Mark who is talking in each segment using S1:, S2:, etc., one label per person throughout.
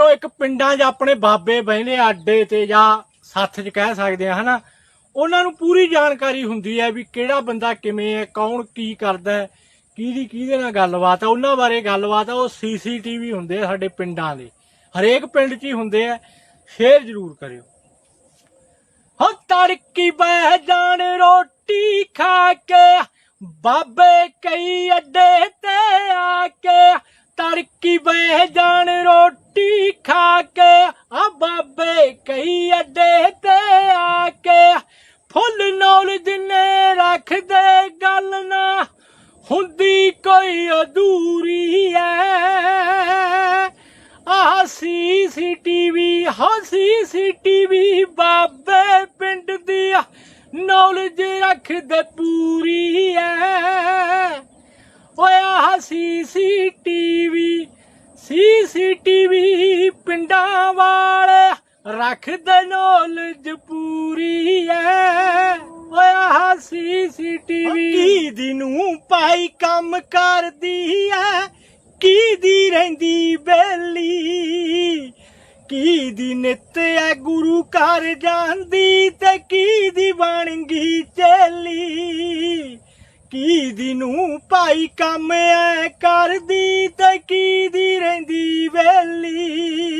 S1: ਉਹ ਇੱਕ ਪਿੰਡਾਂ 'ਚ ਆਪਣੇ ਬਾਬੇ ਬਹਿਨੇ ਅੱਡੇ ਤੇ ਜਾਂ ਸੱਥ 'ਚ ਕਹਿ ਸਕਦੇ ਆ, ਹਨਾ? ਉਹਨਾਂ ਨੂੰ ਪੂਰੀ ਜਾਣਕਾਰੀ ਹੁੰਦੀ ਹੈ ਵੀ ਕਿਹੜਾ ਬੰਦਾ ਕਿਵੇਂ ਹੈ, ਕੌਣ ਕੀ ਕਰਦਾ ਹੈ, ਕਿਹਦੀ ਕਿਹਦੇ ਨਾਲ ਗੱਲਬਾਤ ਹੈ। ਉਹਨਾਂ ਬਾਰੇ ਗੱਲਬਾਤ ਹੈ ਉਹ ਸੀਸੀਟੀਵੀ ਹੁੰਦੇ ਆ ਸਾਡੇ ਪਿੰਡਾਂ ਦੇ। ਹਰੇਕ ਪਿੰਡ 'ਚ ਹੀ ਹੁੰਦੇ ਆ। ਸ਼ੇਅਰ ਜ਼ਰੂਰ ਕਰਿਓ। ਹੋ ਤੜਕੀ ਬਹਿ ਜਾਣ, ਰੋਟੀ ਖਾ ਕੇ, ਬਾਬੇ ਕਈ ਅੱਡੇ ਤੇ ਆ ਕੇ ਤੜਕੀ ਬਹਿ ਜਾਣ, ਰੋਟੀ ਖਾ ਕੇ, ਆ ਬਾਬੇ ਕਈ ਅੱਡੇ ਤੇ ਆ ਕੇ, ਫੁੱਲ ਨੌਲੇਜ ਨੇ ਰੱਖਦੇ ਗੱਲ ਨਾ, ਹੁੰਦੀ ਕੋਈ ਅਧੂਰੀ ਐ। ਆਹ ਸੀਸੀਟੀਵੀ ਹਾਂ ਸੀਸੀਟੀਵੀ ਬਾਬੇ ਪਿੰਡ ਦੀ ਨੌਲੇਜ ਰੱਖਦੇ ਪੂਰੀ ਐ। ਓਏ ਆਹ ਸੀਸੀਟੀਵੀ ਵਾਲੇ ਰੱਖਦੇ ਨੌਲੇਜ ਪੂਰੀ ਐ। ਓਏ ਆਹ ਸੀਸੀਟੀਵੀ ਕੀ ਦੀ ਨੂੰ ਪਾਈ ਕੰਮ ਕਰਦੀ ਐ? ਕੀ ਦੀ ਰਹਿੰਦੀ ਬੇਲੀ? ਕੀ ਦੀ ਨਿੱਤ ਐ ਗੁਰੂ ਘਰ ਜਾਂਦੀ ਤੇ ਕੀ ਦੀ ਬਣ ਗਈ ਚੇਲੀ? ਕੀ ਦੀ ਨੂੰ ਭਾਈ ਕੰਮ ਐ ਕਰਦੀ ਤੇ ਕੀ ਦੀ ਰਹਿੰਦੀ ਵੇਲੀ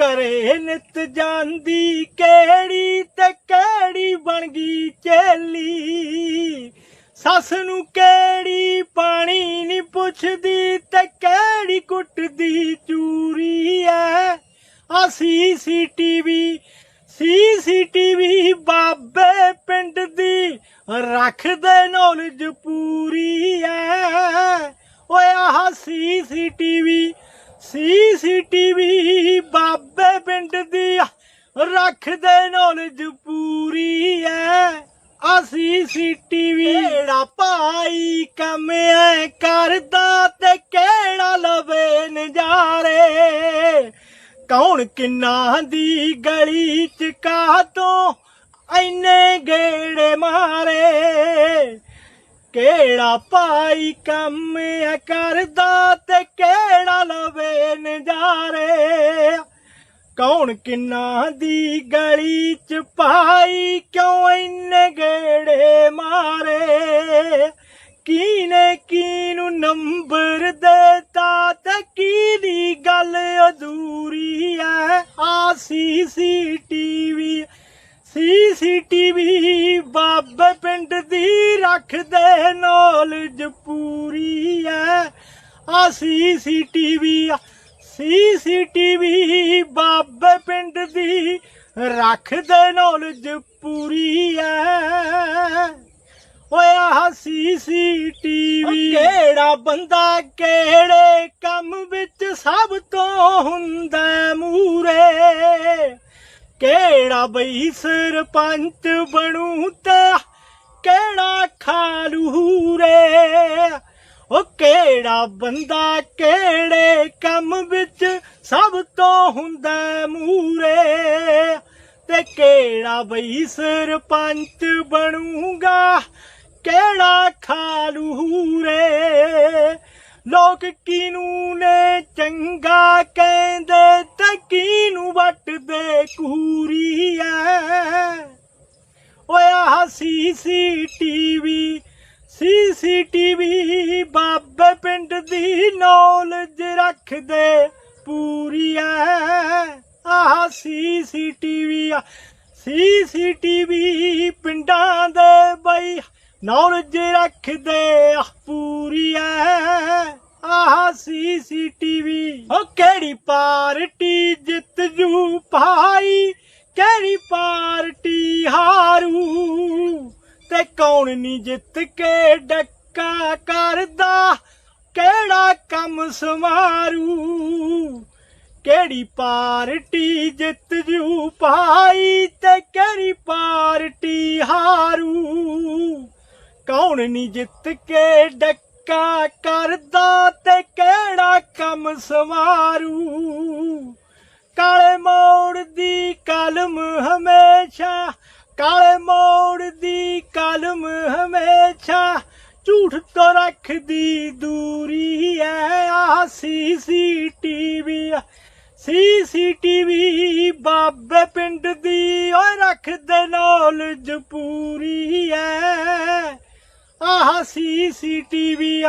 S1: ਗੁਰੂ ਘਰੇ ਨਿਤ ਜਾਂਦੀ, ਕਿਹੜੀ ਤੇ ਕਿਹੜੀ ਬਣ ਗਈ ਚੇਲੀ? ਸੱਸ ਨੂੰ ਕਿਹੜੀ ਪਾਣੀ ਨਹੀਂ ਪੁੱਛਦੀ ਤੇ ਕਿਹੜੀ ਕੁੱਟਦੀ ਚੂਰੀ ਐ? ਆ ਸੀਸੀਟੀਵੀ ਸੀਸੀਟੀਵੀ ਬਾਬੇ ਪਿੰਡ ਦੀ ਰੱਖਦੇ ਨੌਲੇਜ ਪੂਰੀ ਐ। ਓਏ ਆਹ ਸੀਸੀਟੀਵੀ ਸੀਸੀਟੀਵੀ ਬਾਬੇ ਪਿੰਡ ਦੀ ਰੱਖਦੇ ਨੌਲੇਜ ਪੂਰੀ ਐ। ਆ ਸੀਸੀਟੀਵੀ ਕਿਹੜਾ ਭਾਈ ਕੰਮ ਐ ਕਰਦਾ ਤੇ ਕਿਹੜਾ ਲਵੇ ਨਜ਼ਾਰੇ। ਕੌਣ ਕਿੰਨਾ ਦੀ ਗਲੀ ਚ ਕਾਹ ਕਾਤੋਂ ਐਨੇ ਗੇੜੇ ਮਾਰੇ। ਕਿਹੜਾ ਭਾਈ ਕੰਮ ਐ ਕਰਦਾ ਤੇ ਕਿਹੜਾ ਲਵੇ ਨਜ਼ਾਰੇ? ਕੌਣ ਕਿੰਨਾ ਦੀ ਗਲੀ ਚ ਪਾਈ ਕਿਉਂ ਇੰਨੇ ਗੇੜੇ ਮਾਰੇ? ਕੀਨੇ ਕੀਨੂੰ ਨੰਬਰ ਦੇਤਾ ਤੇ ਕੀਦੀ ਗੱਲ ਅਧੂਰੀ ਐ? ਆ ਸੀਸੀਟੀਵੀ ਸੀਸੀਟੀਵੀ ਦੀ ਰੱਖਦੇ ਨੌਲੇਜ ਪੂਰੀ ਐ। ਆ। ਸੀਸੀਟੀਵੀ ਸੀਸੀਟੀਵੀ ਬਾਬੇ ਪਿੰਡ ਦੀ ਰੱਖਦੇ ਨੌਲੇਜ ਪੂਰੀ ਐ। ਓਏ ਆਹ ਸੀਸੀਟੀਵੀ ਕਿਹੜਾ ਬੰਦਾ, ਕਿਹੜੇ ਕੰਮ ਵਿੱਚ ਸਭ ਤੋਂ ਹੁੰਦਾ ਮੂਰੇ ਕਿਹੜਾ ਬਈ ਸਰਪੰਚ ਬਣੂ ਤੇ ਕਿਹੜਾ ਖਾਲੂ ਰੇ ਉਹ ਕਿਹੜਾ ਬੰਦਾ ਕਿਹੜੇ ਕੰਮ ਵਿੱਚ ਸਭ ਤੋਂ ਹੁੰਦਾ ਮੂਰੇ? ਤੇ ਕਿਹੜਾ ਬਈ ਸਰਪੰਚ ਬਣੂਗਾ? ਕਿਹੜਾ ਖਾਲੂ ਰੇ ਲੋਕ ਕਿਨੂੰ ਨੇ ਚੰਗਾ ਕਹਿੰਦੇ ਤੇ ਕਿਨੂੰ ਵੱਟਦੇ ਕੂਰੀ ਐ? ਓਏ ਆਹ ਸੀ ਸੀਸੀਟੀਵੀ ਬਾਬੇ ਪਿੰਡ ਦੀ ਨੌਲੇਜ ਰੱਖਦੇ ਪੂਰੀ ਐ। ਆਹ ਸੀਸੀਟੀਵੀ ਸੀਸੀਟੀਵੀ ਪਿੰਡਾਂ ਦੇ ਬਈ ਨੌਲੇਜ ਰੱਖਦੇ ਆ ਪੂਰੀ ਐ। ਆਹ ਸੀਸੀਟੀਵੀ ਉਹ ਕਿਹੜੀ ਪਾਰਟੀ ਜਿੱਤ ਜੂ ਭਾਈ? ਕਿਹੜੀ ਪਾਰਟੀ ਹਾਰੂ? ਤੇ ਕੌਣ ਨਹੀਂ ਜਿੱਤ ਕੇ ਡੱਕਾ ਕਰਦਾ, ਕਿਹੜਾ ਕੰਮ ਸਮਾਰੂ ਕਿਹੜੀ ਪਾਰਟੀ ਜਿੱਤ ਜੂ ਭਾਈ ਤੇ ਕਿਹੜੀ ਪਾਰਟੀ ਹਾਰੂ? ਕੌਣ ਨਹੀਂ ਜਿੱਤ ਕੇ ਡੱਕਾ ਕਰਦਾ ਤੇ ਕਿਹੜਾ ਕੰਮ ਸਵਾਰੂ? ਕਾਲੇ ਮੋੜ ਦੀ ਕਲਮ ਹਮੇਸ਼ਾ, ਕਾਲੇ ਮੋੜ ਦੀ ਕਲਮ ਹਮੇਸ਼ਾ ਝੂਠ ਤੋਂ ਰੱਖਦੀ ਦੂਰੀ ਐ, ਆ ਸੀਸੀਟੀਵੀ ਸੀਸੀਟੀਵੀ ਬਾਬੇ ਪਿੰਡ ਦੀ, ਓਏ ਰੱਖਦੇ ਨੌਲੇਜ ਪੂਰੀ ਐ। ਆਹ ਸੀਸੀਟੀਵੀ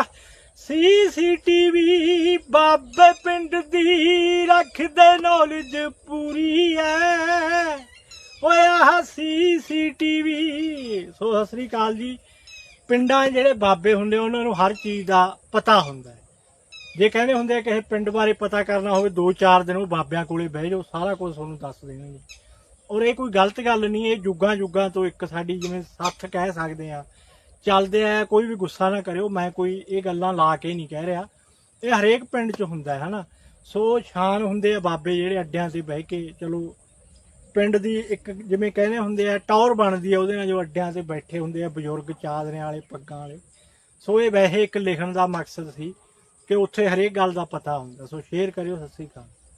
S1: ਸੀਸੀਟੀਵੀ ਬਾਬੇ ਪਿੰਡ ਦੀ ਰੱਖਦੇ ਨੌਲੇਜ ਪੂਰੀ ਐ। ਓਏ ਆਹ ਸੀਸੀਟੀਵੀ। ਸੋ ਸਤਿ ਸ੍ਰੀ ਅਕਾਲ ਜੀ। ਪਿੰਡਾਂ 'ਚ ਜਿਹੜੇ ਬਾਬੇ ਹੁੰਦੇ ਉਹਨਾਂ ਨੂੰ ਹਰ ਚੀਜ਼ ਦਾ ਪਤਾ ਹੁੰਦਾ ਹੈ। ਜੇ ਕਹਿੰਦੇ ਹੁੰਦੇ ਆ ਕਿਸੇ ਪਿੰਡ ਬਾਰੇ ਪਤਾ ਕਰਨਾ ਹੋਵੇ 2-4 ਦਿਨ ਉਹ ਬਾਬਿਆਂ ਕੋਲੇ ਬਹਿ ਜਾਓ, ਸਾਰਾ ਕੁਝ ਤੁਹਾਨੂੰ ਦੱਸ ਦੇਣਗੇ। ਔਰ ਇਹ ਕੋਈ ਗਲਤ ਗੱਲ ਨਹੀਂ, ਇਹ ਜੁਗਾਂ ਜੁਗਾਂ ਤੋਂ ਇੱਕ ਸਾਡੀ ਜਿਵੇਂ ਸੱਥ ਕਹਿ ਸਕਦੇ ਆ, ਚੱਲਦੇ ਆ, ਕੋਈ ਵੀ ਗੁੱਸਾ ਨਾ ਕਰਿਓ, ਮੈਂ ਕੋਈ ਇਹ ਗੱਲਾਂ ਲਾ ਕੇ ਨਹੀਂ ਕਹਿ ਰਿਹਾ। ਇਹ ਹਰੇਕ ਪਿੰਡ 'ਚ ਹੁੰਦਾ ਹੈ, ਹਨਾ? ਸੋ ਸ਼ਾਨ ਹੁੰਦੇ ਆ ਬਾਬੇ ਜਿਹੜੇ ਅੱਡਿਆਂ ਤੇ ਬਹਿ ਕੇ, ਚਲੋ ਪਿੰਡ ਦੀ ਇੱਕ ਜਿਵੇਂ ਕਹਿੰਦੇ ਹੁੰਦੇ ਆ, ਟੌਰ ਬਣਦੀ ਆ, ਉਹਦੇ ਨਾਲ ਜੋ ਅੱਡਿਆਂ ਤੇ ਬੈਠੇ ਹੁੰਦੇ ਆ, ਬਜ਼ੁਰਗ ਚਾਦਰਿਆਂ ਵਾਲੇ, ਪੱਗਾਂ ਵਾਲੇ। ਸੋ ਇਹ ਵੈਸੇ ਇੱਕ ਲਿਖਣ ਦਾ ਮਕਸਦ ਸੀ ਕਿ ਉੱਥੇ ਹਰੇਕ ਗੱਲ ਦਾ ਪਤਾ ਹੁੰਦਾ। ਸੋ ਸ਼ੇਅਰ ਕਰਿਓ, ਸਤਿ ਸ੍ਰੀ ਅਕਾਲ।